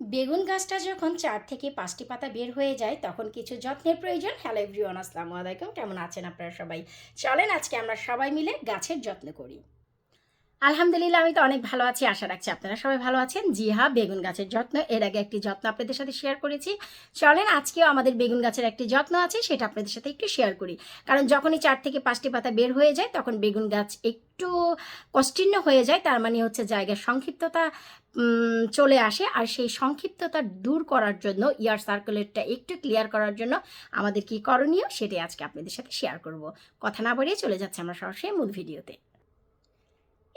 বেগুন গাছটা যখন চার থেকে পাঁচটি পাতা বের হয়ে যায়, তখন কিছু যত্নের প্রয়োজন। হ্যালো এভরিওয়ান আসসালামু আলাইকুম। কেমন আছেন আপনারা সবাই? চলেন আজকে আমরা সবাই মিলে গাছের যত্ন করি। আলহামদুলিল্লাহ, আমি তো অনেক ভালো আছি, আশা রাখছি আপনারা সবাই ভালো আছেন। জি হ্যাঁ বেগুন গাছের যত্ন, এর আগে একটি যত্ন আপনাদের সাথে শেয়ার করেছি। চলেন, আজকেও আমাদের বেগুন গাছের একটি যত্ন আছে, সেটা আপনাদের সাথে একটু শেয়ার করি। কারণ যখনই চার থেকে পাঁচটি পাতা বের হয়ে যায়, তখন বেগুন গাছ একটু কষ্টিন্য হয়ে যায়, তার মানে হচ্ছে জায়গার সংক্ষিপ্ততা চলে আসে। আর সেই সংক্ষিপ্ততা দূর করার জন্য ইয়ার সার্কুলেটটা একটু ক্লিয়ার করার জন্য আমাদের কি করণীয়, সেটাই আজকে আপনাদের সাথে শেয়ার করব। কথা না বাড়িয়ে চলে যাচ্ছে আমরা সরাসরি মূল ভিডিওতে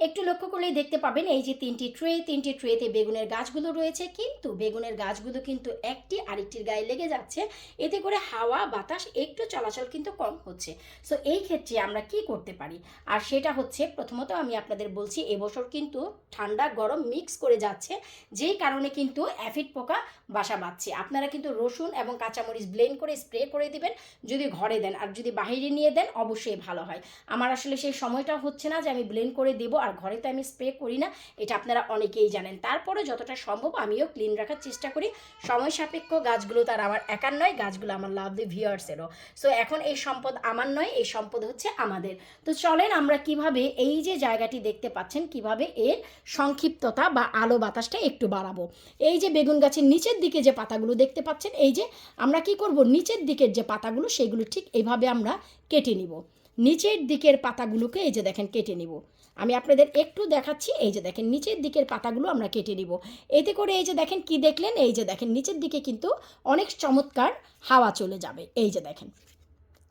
একটু লক্ষ্য করলেই দেখতে পাবেন এই যে তিনটি ট্রে, তিনটি ট্রেতে বেগুনের গাছগুলো রয়েছে, কিন্তু বেগুনের গাছগুলো কিন্তু একটি আরেকটির গায়ে লেগে যাচ্ছে। এতে করে হাওয়া, বাতাস, একটু চলাচল কিন্তু কম হচ্ছে। সো এই ক্ষেত্রে আমরা কি করতে পারি? আর সেটা হচ্ছে প্রথমত আমি আপনাদের বলছি, এবছর কিন্তু ঠান্ডা, গরম মিক্স করে যাচ্ছে, যেই কারণে কিন্তু অ্যাফিড পোকা বাসা বাঁধছে। আপনারা কিন্তু রসুন এবং কাঁচামরিচ ব্লেন্ড করে স্প্রে করে দিবেন, যদি ঘরে দেন। আর যদি বাইরে নিয়ে দেন, অবশ্যই ভালো হয়। আমার আসলে সেই সময়টা হচ্ছে না যে আমি ব্লেন্ড করে দেবো আর ঘরে তো আমি স্প্রে করি না, এটা আপনারা অনেকেই জানেন। তারপরে যতটা সম্ভব আমিও ক্লিন রাখার চেষ্টা করি। সময় সাপেক্ষ গাছগুলো তার আমার একার নয়, গাছগুলো আমার লাভ দি ভিউয়ার্সেরও সো এখন এই সম্পদ আমার নয়, এই সম্পদ হচ্ছে আমাদের। তো চলেন আমরা কীভাবে এই যে জায়গাটি দেখতে পাচ্ছেন, কীভাবে এর সংক্ষিপ্ততা বা আলো বাতাসটা একটু বাড়াবো। এই যে বেগুন গাছের নিচের দিকে যে পাতাগুলো দেখতে পাচ্ছেন, এই যে আমরা কি করব? নিচের দিকের যে পাতাগুলো, সেগুলো ঠিক এইভাবে আমরা কেটে নিব। নিচের দিকের পাতাগুলোকে এই যে দেখেন কেটে নিব। আমি আপনাদের একটু দেখাচ্ছি, এই যে দেখেন নিচের দিকের পাতাগুলো আমরা কেটে নিব। এতে করে এই যে দেখেন কি দেখলেন, এই যে দেখেন নিচের দিকে কিন্তু অনেক চমৎকার হাওয়া চলে যাবে, এই যে দেখেন।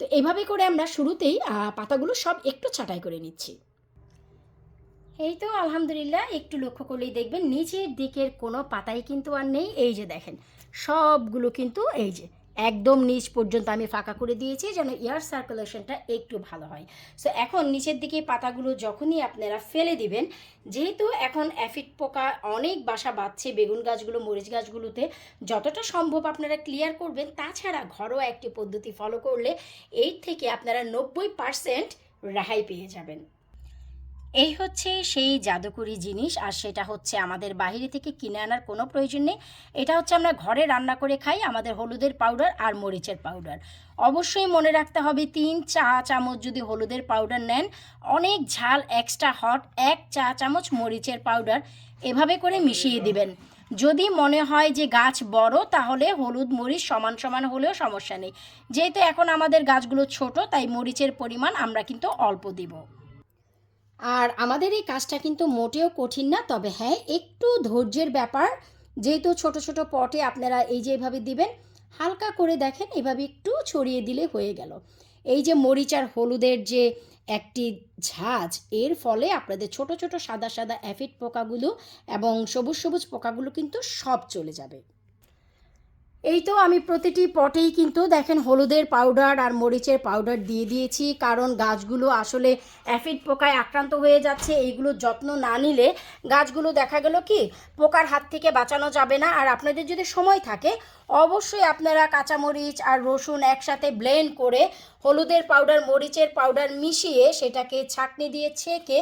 তো এইভাবে করে আমরা শুরুতেই পাতাগুলো সব একটু ছাঁটাই করে নিচ্ছি। এই তো আলহামদুলিল্লাহ, একটু লক্ষ্য করলেই দেখবেন নিচের দিকের কোনো পাতাই কিন্তু আর নেই, এই যে দেখেন, সবগুলো কিন্তু এই যে একদম নিচ পর্যন্ত আমি ফাঁকা করে দিয়েছি যেন এয়ার সার্কুলেশনটা একটু ভালো হয়। সো এখন নিচের দিকে পাতাগুলো যখনই আপনারা ফেলে দিবেন, যেহেতু এখন অ্যাফিড পোকা অনেক বাসা বাঁধছে, বেগুন গাছগুলো, মরিচ গাছগুলোতে, যতটা সম্ভব আপনারা ক্লিয়ার করবেন। তাছাড়া ঘরোয়া একটি পদ্ধতি ফলো করলে এই থেকে আপনারা নব্বই পার্সেন্ট রেহাই পেয়ে যাবেন। এই হচ্ছে সেই জাদুকরি জিনিস, আর সেটা হচ্ছে আমাদের বাইরে থেকে কিনে আনার কোনো প্রয়োজন নেই। এটা হচ্ছে আমরা ঘরে রান্না করে খাই আমাদের হলুদের পাউডার আর মরিচের পাউডার অবশ্যই মনে রাখতে হবে তিন চা চামচ যদি হলুদের পাউডার নেন, অনেক ঝাল এক্সট্রা হট এক চা চামচ মরিচের পাউডার এভাবে করে মিশিয়ে দিবেন। যদি মনে হয় যে গাছ বড়, তাহলে হলুদ মরিচ সমান সমান হলেও সমস্যা নেই। যেহেতু এখন আমাদের গাছগুলো ছোট, তাই মরিচের পরিমাণ আমরা কিন্তু অল্প দিব। আর আমাদের এই কাজটা কিন্তু মোটেও কঠিন না, তবে হ্যাঁ একটু ধৈর্যের ব্যাপার। যেহেতু ছোট ছোট পটে আপনারা এই যে এভাবে দিবেন, হালকা করে দেখেন, এভাবে একটু ছড়িয়ে দিলে হয়ে গেল। এই যে মরিচ আর হলুদের যে একটি ঝাঁজ, এর ফলে আপনাদের ছোট ছোট সাদা সাদা অ্যাফিড পোকাগুলো এবং সবুজ সবুজ পোকাগুলো কিন্তু সব চলে যাবে। এই তো আমি প্রতিটি পটেই কিন্তু দেখেন হলুদের পাউডার আর মরিচের পাউডার দিয়ে দিয়েছি, কারণ গাছগুলো আসলে অ্যাফিড পোকায় আক্রান্ত হয়ে যাচ্ছে, এইগুলো যত্ন না নিলে গাছগুলো দেখা গেল কি পোকার হাত থেকে বাঁচানো যাবে না। আর আপনাদের যদি সময় থাকে, অবশ্যই আপনারা কাঁচামরিচ আর রসুন একসাথে ব্লেন্ড করে হলুদের পাউডার মরিচের পাউডার মিশিয়ে সেটাকে ছাঁকনি দিয়ে ছেঁকে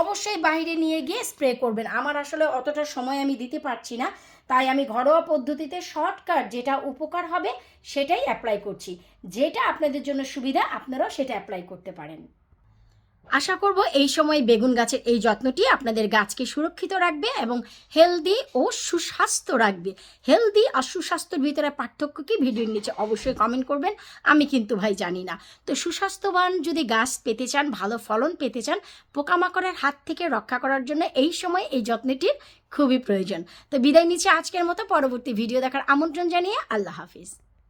অবশ্যই বাইরে নিয়ে গিয়ে স্প্রে করবেন। আমার আসলে অতটা সময় আমি দিতে পারছি না। তাই আমি ঘরোয়া পদ্ধতিতে শর্টকাট যেটা উপকার হবে সেটাই অ্যাপ্লাই করছি। যেটা আপনাদের জন্য সুবিধা, আপনারাও সেটা অ্যাপ্লাই করতে পারেন। আশা করব এই সময় বেগুন গাছের এই যত্নটি আপনাদের গাছকে সুরক্ষিত রাখবে এবং হেলদি ও সুস্বাস্থ্য রাখবে। হেলদি আর সুস্বাস্থ্যের ভিতরে পার্থক্য কি ভিডিওর নিচে অবশ্যই কমেন্ট করবেন। আমি কিন্তু ভাই জানি না। তো সুস্বাস্থ্যবান যদি গাছ পেতে চান, ভালো ফলন পেতে চান, পোকামাকড়ের হাত থেকে রক্ষা করার জন্য এই সময় এই যত্নটির খুবই প্রয়োজন। তো বিদায় নিচ্ছে আজকের মতো। পরবর্তী ভিডিও দেখার আমন্ত্রণ জানিয়ে আল্লাহ হাফিজ।